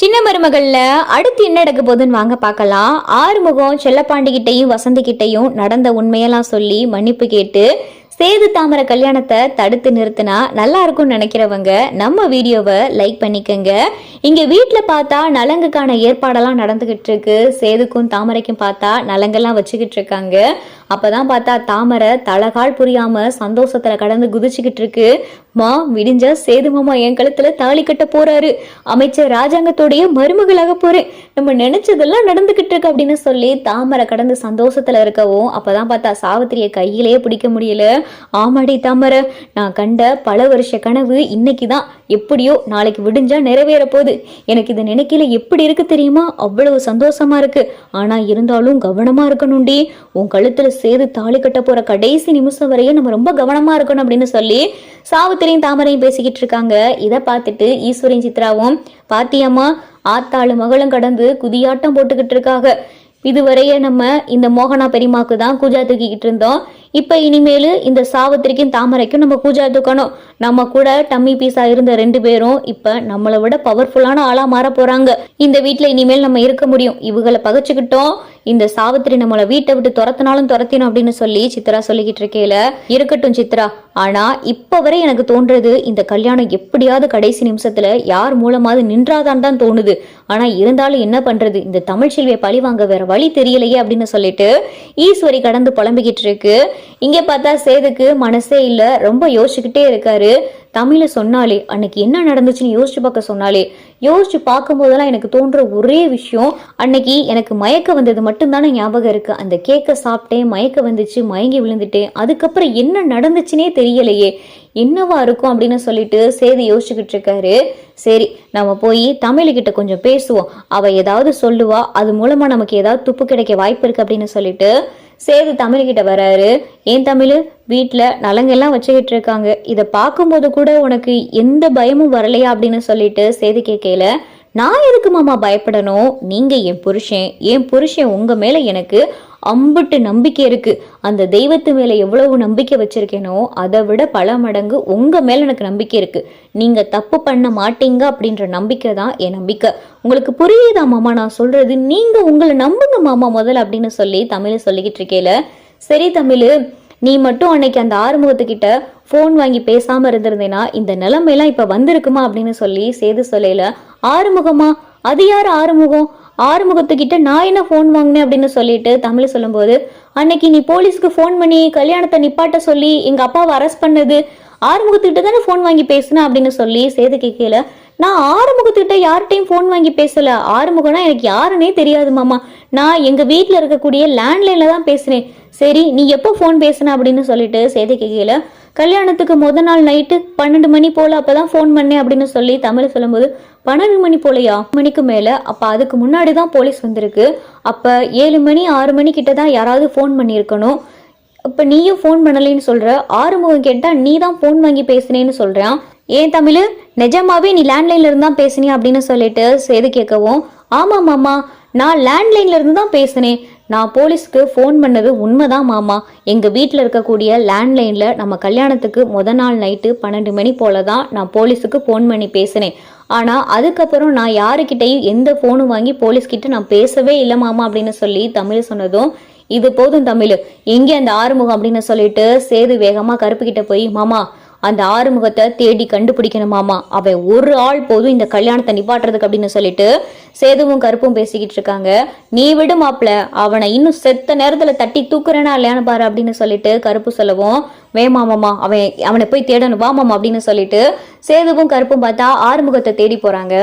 சின்ன மருமகள்ல அடுத்து என்ன நடக்க போகுதுன்னு வாங்க பார்க்கலாம். ஆறுமுகம் செல்லப்பாண்டிகிட்டையும் வசந்தி கிட்டையும் நடந்த உண்மையெல்லாம் சொல்லி மன்னிப்பு கேட்டு சேது தாமரை கல்யாணத்தை தடுத்து நிறுத்தினா நல்லா இருக்கும்னு நினைக்கிறவங்க நம்ம வீடியோவை லைக் பண்ணிக்கங்க. இங்க வீட்டில் பார்த்தா நலங்குக்கான ஏற்பாடெல்லாம் நடந்துகிட்டு இருக்கு. சேதுக்கும் தாமரைக்கும் பார்த்தா நலங்கெல்லாம் வச்சுக்கிட்டு இருக்காங்க. அப்பதான் பார்த்தா தாமரை தலகால் புரியாம சந்தோஷத்துல கடந்து குதிச்சுக்கிட்டு இருக்கு. மா விடிஞ்சா சேது மாமா என் கழுத்துல தாலி கட்ட போறாரு. அமைச்சர் ராஜாங்கத்தோடைய மருமகளாக போறேன். நம்ம நினைச்சதெல்லாம் நடந்துகிட்டு இருக்கு அப்படின்னு சொல்லி தாமரை கடந்து சந்தோஷத்துல இருக்கவும் அப்பதான் பார்த்தா சாவித்திரியை கையிலேயே பிடிக்க முடியல. ஆமாடி தாமரை நான் கண்ட பல வருஷ கனவு இன்னைக்கு தான் எப்படியோ நாளைக்கு விடிஞ்சா நிறைவேற போகுது எனக்கு இதை நினைக்கல எப்படி இருக்கு தெரியுமா? அவ்வளவு சந்தோஷமா இருக்கு. ஆனா இருந்தாலும் கவனமா இருக்கணும்டி. உன் கழுத்துல சேது தாலி கட்ட போற கடைசி நிமிஷம் வரையும் நம்ம ரொம்ப கவனமா இருக்கணும் அப்படின்னு சொல்லி சாவித்திரியும் தாமரையும் பேசிக்கிட்டு இருக்காங்க. இதை பார்த்துட்டு ஈஸ்வரியும் சித்ராவும் பாத்தியம்மா ஆத்தாளு மகளும் கடந்து குதியாட்டம் போட்டுக்கிட்டு இருக்காங்க. இதுவரைய நம்ம இந்த மோகனா பெரியமாக்கு தான் கூஜா தூக்கிக்கிட்டு இருந்தோம். இப்போ இனிமேல் இந்த சாவித்திரிக்கும் தாமரைக்கும் நம்ம கூஜா தூக்கணும் நம்ம கூட டம்மி பீஸா இருந்த ரெண்டு பேரும் இப்போ நம்மளை விட பவர்ஃபுல்லான ஆளாக மாற போகிறாங்க இந்த வீட்டில் இனிமேல் நம்ம இருக்க முடியும். இவங்களை பகச்சுக்கிட்டோம். இந்த சாவித்திரி நம்மளை வீட்டை விட்டு துரத்தினாலும் துரத்தினோம் அப்படின்னு சொல்லி சித்ரா சொல்லிக்கிட்டு இருக்கேல இருக்கட்டும் சித்ரா. ஆனா இப்ப வரை எனக்கு தோன்றது இந்த கல்யாணம் எப்படியாவது கடைசி நிமிஷத்துல யார் மூலமாவது நின்றாதான் தான் தோணுது. ஆனா இருந்தாலும் என்ன பண்றது? இந்த தமிழ் செல்வியை பழி வாங்க வேற வழி தெரியலையே அப்படின்னு சொல்லிட்டு ஈஸ்வரி கடந்து புலம்பிக்கிட்டு இருக்கு. இங்கே பார்த்தா சேதுக்கு மனசே இல்ல. ரொம்ப யோசிச்சுக்கிட்டே இருக்காரு. தமிழ சொன்னாலே அன்னைக்கு என்ன நடந்துச்சுன்னு யோசிச்சு பார்க்க சொன்னாலே யோசிச்சு பார்க்கும்போதெல்லாம் எனக்கு தோன்ற ஒரே விஷயம் அன்னைக்கு எனக்கு மயக்க வந்தது மட்டும்தானே ஞாபகம் இருக்கு. அந்த கேக்கை சாப்பிட்டேன் மயக்க வந்துச்சு மயங்கி விழுந்துட்டேன். அதுக்கப்புறம் என்ன நடந்துச்சுனே தெரியலையே. என்னவா இருக்கும் அப்படின்னு சொல்லிட்டு சேது யோசிச்சுக்கிட்டு இருக்காரு சரி நம்ம போய் தமிழ்கிட்ட கொஞ்சம் பேசுவோம். அவ ஏதாவது சொல்லுவா அது மூலமா நமக்கு ஏதாவது துப்பு கிடைக்க வாய்ப்பு இருக்கு அப்படின்னு சொல்லிட்டு சேது தமிழ்கிட்ட வராரு. ஏன் தமிழ்? வீட்டில் நலங்கெல்லாம் வச்சுக்கிட்டு இருக்காங்க இதை பார்க்கும்போது கூட உனக்கு எந்த பயமும் வரலையா? அப்படின்னு சொல்லிட்டு சேது கேட்கல நான் எதுக்கு மாமா பயப்படணும்? நீங்க என் புருஷன். என் புருஷன் உங்க மேல எனக்கு அம்புட்டு நம்பிக்கை இருக்கு. அந்த தெய்வத்து மேல எவ்வளவு நம்பிக்கை வச்சிருக்கேனோ அதை விட பல மடங்கு உங்க மேல எனக்கு நம்பிக்கை இருக்கு. நீங்க தப்பு பண்ண மாட்டீங்க அப்படின்ற நம்பிக்கை தான் என் நம்பிக்கை. உங்களுக்கு புரியுதா மாமா? நான் சொல்றது நீங்க உங்களை நம்புங்க மாமா முதல்ல அப்படின்னு சொல்லி தமிழை சொல்லிக்கிட்டு இருக்கேல சரி தமிழ் நீ மட்டும் அன்னைக்கு அந்த ஆறுமுகத்துக்கிட்ட ஃபோன் வாங்கி பேசாம இருந்திருந்தேனா இந்த நிலைமையெல்லாம் இப்ப வந்திருக்குமா அப்படின்னு சொல்லி சேது சொல்லையில ஆறுமுகமா? அது யார் ஆறுமுகம்? ஆறுமுகத்துக்கிட்ட நான் என்ன ஃபோன் வாங்கினேன் அப்படின்னு சொல்லிட்டு தமிழ் சொல்லும்போது அன்னைக்கு நீ போலீஸ்க்கு ஃபோன் பண்ணி கல்யாணத்தை நிப்பாட்ட சொல்லி எங்கள் அப்பாவை அரெஸ்ட் பண்ணது. ஆறுமுகத்துக்கிட்ட தானே ஃபோன் வாங்கி பேசினேன் அப்படின்னு சொல்லி சேது கேட்கல நான் ஆறுமுகத்துக்கிட்ட யார்கிட்டையும் ஃபோன் வாங்கி பேசல. ஆறுமுகம்னா எனக்கு யாருன்னே தெரியாது மாமா. நான் எங்கள் வீட்டில் இருக்கக்கூடிய லேண்ட்லைனில் தான் பேசுனேன். சரி நீ எப்போ ஃபோன் பேசுன? அப்படின்னு சொல்லிட்டு சேது கேட்கல கல்யாணத்துக்கு முத நாள் நைட்டு பன்னெண்டு மணி போல அப்பதான் ஃபோன் பண்ணேன் அப்படின்னு சொல்லி தமிழ் சொல்லும்போது பன்னெண்டு மணி போலையா? மணிக்கு மேல. அப்ப அதுக்கு முன்னாடி தான் போலீஸ் வந்திருக்கு. அப்ப ஏழு மணி ஆறு மணி கிட்ட தான் யாராவது ஃபோன் பண்ணியிருக்கணும். இப்போ நீயும் ஃபோன் பண்ணலைன்னு சொல்கிற ஆறுமுகம் கேட்டால் நீ தான் ஃபோன் வாங்கி பேசுனேன்னு சொல்கிறான் ஏன் தமிழ்? நிஜமாவே நீ லேண்ட்லைன்ல இருந்து தான் பேசுனியா? அப்படின்னு சொல்லிட்டு செய்து கேட்கவும் ஆமாம் மாமா நான் லேண்ட்லைன்ல இருந்து தான் பேசினேன். நான் போலீஸ்க்கு ஃபோன் பண்ணது உண்மைதான் மாமா. எங்கள் வீட்டில் இருக்கக்கூடிய லேண்ட்லைனில் நம்ம கல்யாணத்துக்கு முத நாள் நைட்டு பன்னெண்டு மணி போல தான் நான் போலீஸுக்கு ஃபோன் பண்ணி பேசினேன். ஆனால் அதுக்கப்புறம் நான் யாருக்கிட்டையும் எந்த ஃபோனும் வாங்கி போலீஸ்கிட்ட நான் பேசவே இல்லை மாமா அப்படின்னு சொல்லி தமிழ் சொன்னதும் இது போதும் தமிழ். எங்கே அந்த ஆறுமுகம் அப்படின்னு சொல்லிட்டு சேது வேகமாக கருப்புக்கிட்ட போய் மாமா அந்த ஆறுமுகத்தை தேடி கண்டுபிடிக்கணும் மாமா. அவன் ஒரு ஆள் போதும் இந்த கல்யாணத்தை நிப்பாட்டுறதுக்கு அப்படின்னு சொல்லிட்டு சேதுவும் கருப்பும் பேசிக்கிட்டு இருக்காங்க. நீ விடு மாப்ள அவனை இன்னும் செத்த நேரத்துல தட்டி தூக்குறேனா இல்லையான்னு பாரு அப்படின்னு சொல்லிட்டு கருப்பு சொல்லவும் வேமா அவன் அவனை போய் தேடணும் வா மாமா அப்படின்னு சொல்லிட்டு சேதுவும் கருப்பும் பார்த்தா ஆறுமுகத்தை தேடி போறாங்க.